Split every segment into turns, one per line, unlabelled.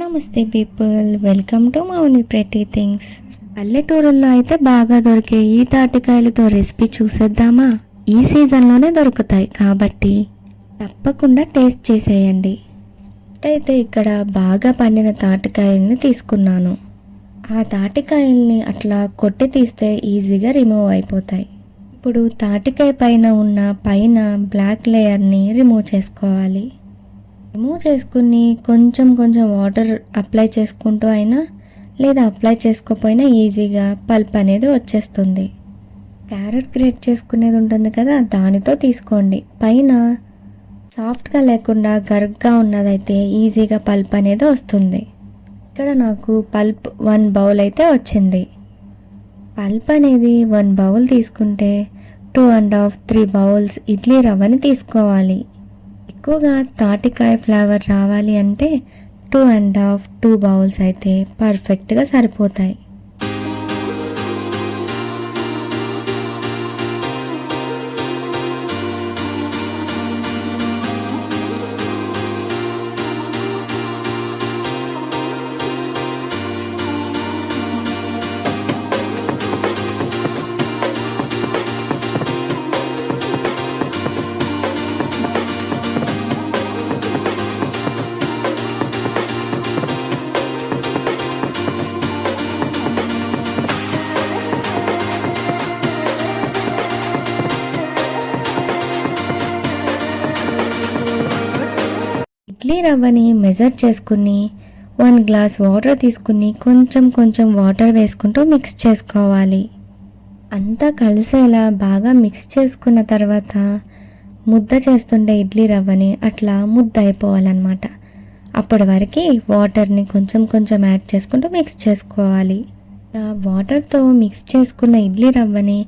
నమస్తే people welcome to Mouni pretty things. పల్లెటూరుల్లో అయితే బాగా దొరికే ఈ తాటికాయలతో రెసిపీ చూసేద్దామా? ఈ సీజన్లోనే దొరుకుతాయి కాబట్టి తప్పకుండా టేస్ట్ చేసేయండి. అయితే ఇక్కడ బాగా పండిన తాటికాయల్ని తీసుకున్నాను. ఆ తాటికాయల్ని అట్లా కొట్టి తీస్తే ఈజీగా రిమూవ్ అయిపోతాయి. ఇప్పుడు తాటికాయ పైన ఉన్న పైన బ్లాక్ లేయర్ని రిమూవ్ చేసుకోవాలి. రిమూవ్ చేసుకుని కొంచెం కొంచెం వాటర్ అప్లై చేసుకుంటూ అయినా లేదా అప్లై చేసుకోకపోయినా ఈజీగా పల్ప్ అనేది వచ్చేస్తుంది. క్యారెట్ గ్రేట్ చేసుకునేది ఉంటుంది కదా దానితో తీసుకోండి. పైన సాఫ్ట్గా లేకుండా గరుగ్గా ఉన్నదైతే ఈజీగా పల్ప్ అనేది వస్తుంది. ఇక్కడ నాకు పల్ప్ వన్ బౌల్ అయితే వచ్చింది. పల్ప్ అనేది వన్ బౌల్ తీసుకుంటే two and half three bowls idli రవ్వని తీసుకోవాలి. ఎక్కువగా తాటికాయ ఫ్లేవర్ రావాలి అంటే two and half two bowls అయితే పర్ఫెక్ట్గా సరిపోతాయి. ఇడ్లీ రవ్వని మెజర్ చేసుకుని వన్ గ్లాస్ వాటర్ తీసుకుని కొంచెం కొంచెం వాటర్ వేసుకుంటూ మిక్స్ చేసుకోవాలి. అంతా కలిసేలా బాగా మిక్స్ చేసుకున్న తర్వాత ముద్ద చేస్తుండే ఇడ్లీ రవ్వని అట్లా ముద్ద అయిపోవాలన్నమాట. అప్పటి వరకు వాటర్ని కొంచెం కొంచెం యాడ్ చేసుకుంటూ మిక్స్ చేసుకోవాలి. వాటర్తో మిక్స్ చేసుకున్న ఇడ్లీ రవ్వని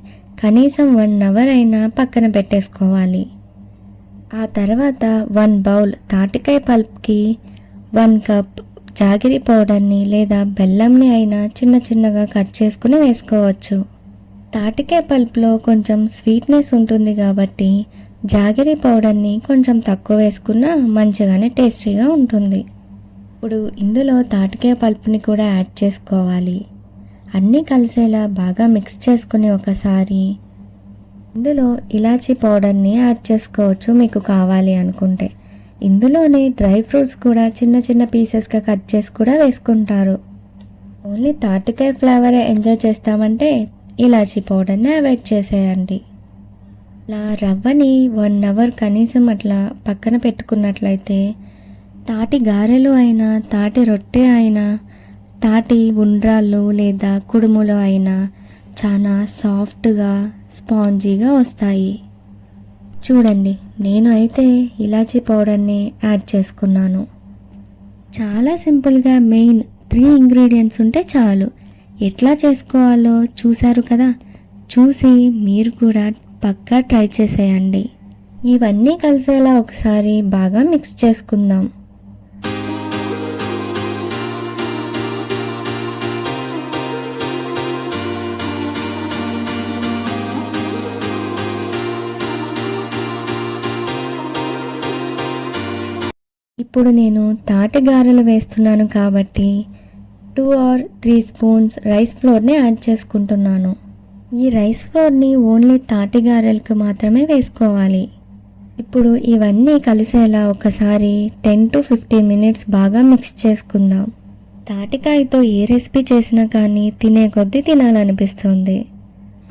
కనీసం వన్ అవర్ అయినా పక్కన పెట్టేసుకోవాలి. ఆ తర్వాత వన్ బౌల్ తాటికాయ పల్ప్కి వన్ కప్ జాగిరి పౌడర్ని లేదా బెల్లంని అయినా చిన్న చిన్నగా కట్ చేసుకుని వేసుకోవచ్చు. తాటికాయ పల్ప్లో కొంచెం స్వీట్నెస్ ఉంటుంది కాబట్టి జాగిరి పౌడర్ని కొంచెం తక్కువ వేసుకున్నా మంచిగానే టేస్టీగా ఉంటుంది. ఇప్పుడు ఇందులో తాటికాయ పల్ప్ని కూడా యాడ్ చేసుకోవాలి. అన్నీ కలిసేలా బాగా మిక్స్ చేసుకుని ఒకసారి ఇందులో ఇలాచీ పౌడర్ని యాడ్ చేసుకోవచ్చు మీకు కావాలి అనుకుంటే. ఇందులోనే డ్రై ఫ్రూట్స్ కూడా చిన్న చిన్న పీసెస్గా కట్ చేసి కూడా వేసుకుంటారు. ఓన్లీ తాటికాయ ఫ్లేవరే ఎంజాయ్ చేస్తామంటే ఇలాచీ పౌడర్ని అవాయిడ్ చేసేయండి. ఇలా రవ్వని వన్ అవర్ కనీసం అట్లా పక్కన పెట్టుకున్నట్లయితే తాటి గారెలు అయినా తాటి రొట్టె అయినా తాటి ఉండ్రాళ్ళు లేదా కుడుములు అయినా చాలా సాఫ్ట్గా స్పాంజీగా వస్తాయి. చూడండి నేను అయితే ఇలాచీ పౌడర్ని యాడ్ చేసుకున్నాను. చాలా సింపుల్గా మెయిన్ త్రీ ఇంగ్రీడియంట్స్ ఉంటే చాలు. ఎట్లా చేసుకోవాలో చూశారు కదా? చూసి మీరు కూడా పక్కా ట్రై చేసేయండి. ఇవన్నీ కలిసేలా ఒకసారి బాగా మిక్స్ చేసుకుందాం. ఇప్పుడు నేను తాటిగారెలు వేస్తున్నాను కాబట్టి two or three spoons rice ఫ్లోర్ని add చేసుకుంటున్నాను. ఈ రైస్ ఫ్లోర్ని ఓన్లీ తాటిగారెలకు మాత్రమే వేసుకోవాలి. ఇప్పుడు ఇవన్నీ కలిసేలా ఒకసారి టెన్ టు ఫిఫ్టీన్ మినిట్స్ బాగా మిక్స్ చేసుకుందాం. తాటికాయతో ఏ రెసిపీ చేసినా కానీ తినే కొద్దీ తినాలనిపిస్తుంది.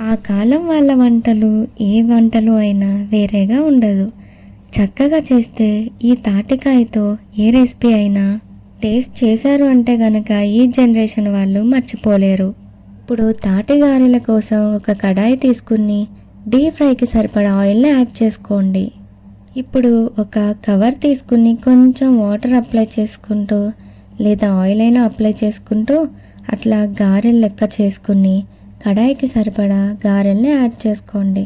ఆ కాలం వాళ్ళ వంటలు ఏ వంటలు అయినా వేరేగా ఉండదు. చక్కగా చేస్తే ఈ తాటికాయతో ఏ రెసిపీ అయినా టేస్ట్ చేశారు అంటే గనక ఈ జనరేషన్ వాళ్ళు మర్చిపోలేరు. ఇప్పుడు తాటి గారెల కోసం ఒక కడాయి తీసుకుని డీప్ ఫ్రైకి సరిపడా ఆయిల్ని యాడ్ చేసుకోండి. ఇప్పుడు ఒక కవర్ తీసుకుని కొంచెం వాటర్ అప్లై చేసుకుంటూ లేదా ఆయిల్ అయినా అప్లై చేసుకుంటూ అట్లా గారెలు లెక్క చేసుకుని కడాయికి సరిపడా గారెల్ని యాడ్ చేసుకోండి.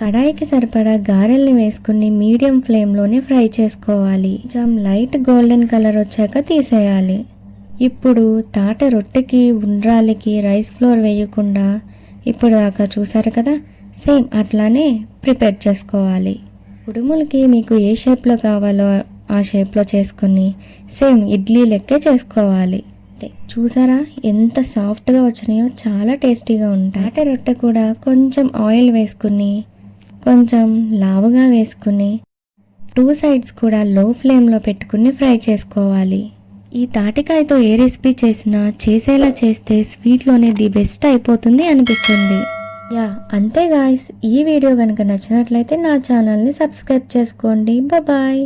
కడాయికి సరిపడా గారెల్ని వేసుకుని మీడియం ఫ్లేమ్లోనే ఫ్రై చేసుకోవాలి. కొంచెం లైట్ గోల్డెన్ కలర్ వచ్చాక తీసేయాలి. ఇప్పుడు తాట రొట్టెకి ఉండ్రాలికి రైస్ ఫ్లోర్ వేయకుండా ఇప్పుడు దాకా చూసారు కదా? సేమ్ అట్లానే ప్రిపేర్ చేసుకోవాలి. ఉడుములకి మీకు ఏ షేప్లో కావాలో ఆ షేప్లో చేసుకొని సేమ్ ఇడ్లీ లెక్కే చేసుకోవాలి. చూసారా? ఎంత సాఫ్ట్గా వచ్చినాయో చాలా టేస్టీగా ఉంటాయి. ఆట రొట్టె కూడా కొంచెం ఆయిల్ వేసుకుని కొంచెం లావుగా వేసుకుని టూ సైడ్స్ కూడా లో ఫ్లేమ్లో పెట్టుకుని ఫ్రై చేసుకోవాలి. ఈ తాటికాయతో ఏ రెసిపీ చేసినా చేసేలా చేస్తే స్వీట్లోనే ది బెస్ట్ అయిపోతుంది అనిపిస్తుంది. యా అంతే గాయస్. ఈ వీడియో కనుక నచ్చినట్లయితే నా ఛానల్ని సబ్స్క్రైబ్ చేసుకోండి. బాయ్.